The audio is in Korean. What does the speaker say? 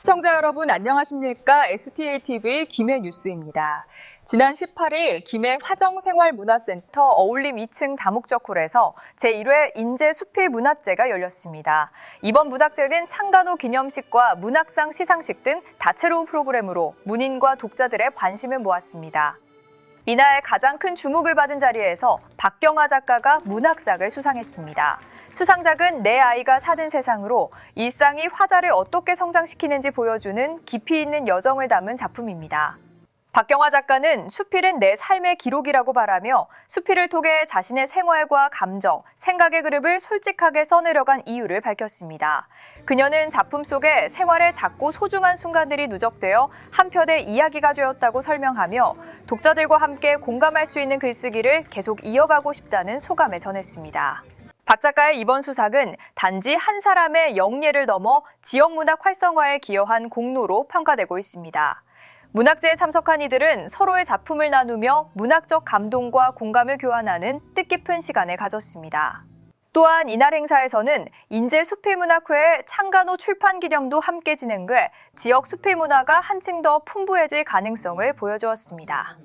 시청자 여러분 안녕하십니까? STATV 김해 뉴스입니다. 지난 18일 김해 화정생활문화센터 어울림 2층 다목적 홀에서 제1회 인제 수필 문화제가 열렸습니다. 이번 문학제는 창간호 기념식과 문학상 시상식 등 다채로운 프로그램으로 문인과 독자들의 관심을 모았습니다. 이날 가장 큰 주목을 받은 자리에서 박경화 작가가 문학상을 수상했습니다. 수상작은 내 아이가 사는 세상으로 일상이 화자를 어떻게 성장시키는지 보여주는 깊이 있는 여정을 담은 작품입니다. 박경화 작가는 수필은 내 삶의 기록이라고 말하며 수필을 통해 자신의 생활과 감정, 생각의 그룹을 솔직하게 써내려간 이유를 밝혔습니다. 그녀는 작품 속에 생활의 작고 소중한 순간들이 누적되어 한 편의 이야기가 되었다고 설명하며 독자들과 함께 공감할 수 있는 글쓰기를 계속 이어가고 싶다는 소감을 전했습니다. 박 작가의 이번 수상은 단지 한 사람의 영예를 넘어 지역 문학 활성화에 기여한 공로로 평가되고 있습니다. 문학제에 참석한 이들은 서로의 작품을 나누며 문학적 감동과 공감을 교환하는 뜻깊은 시간을 가졌습니다. 또한 이날 행사에서는 인제 수필문학회의 창간호 출판 기념도 함께 진행돼 지역 수필문화가 한층 더 풍부해질 가능성을 보여주었습니다.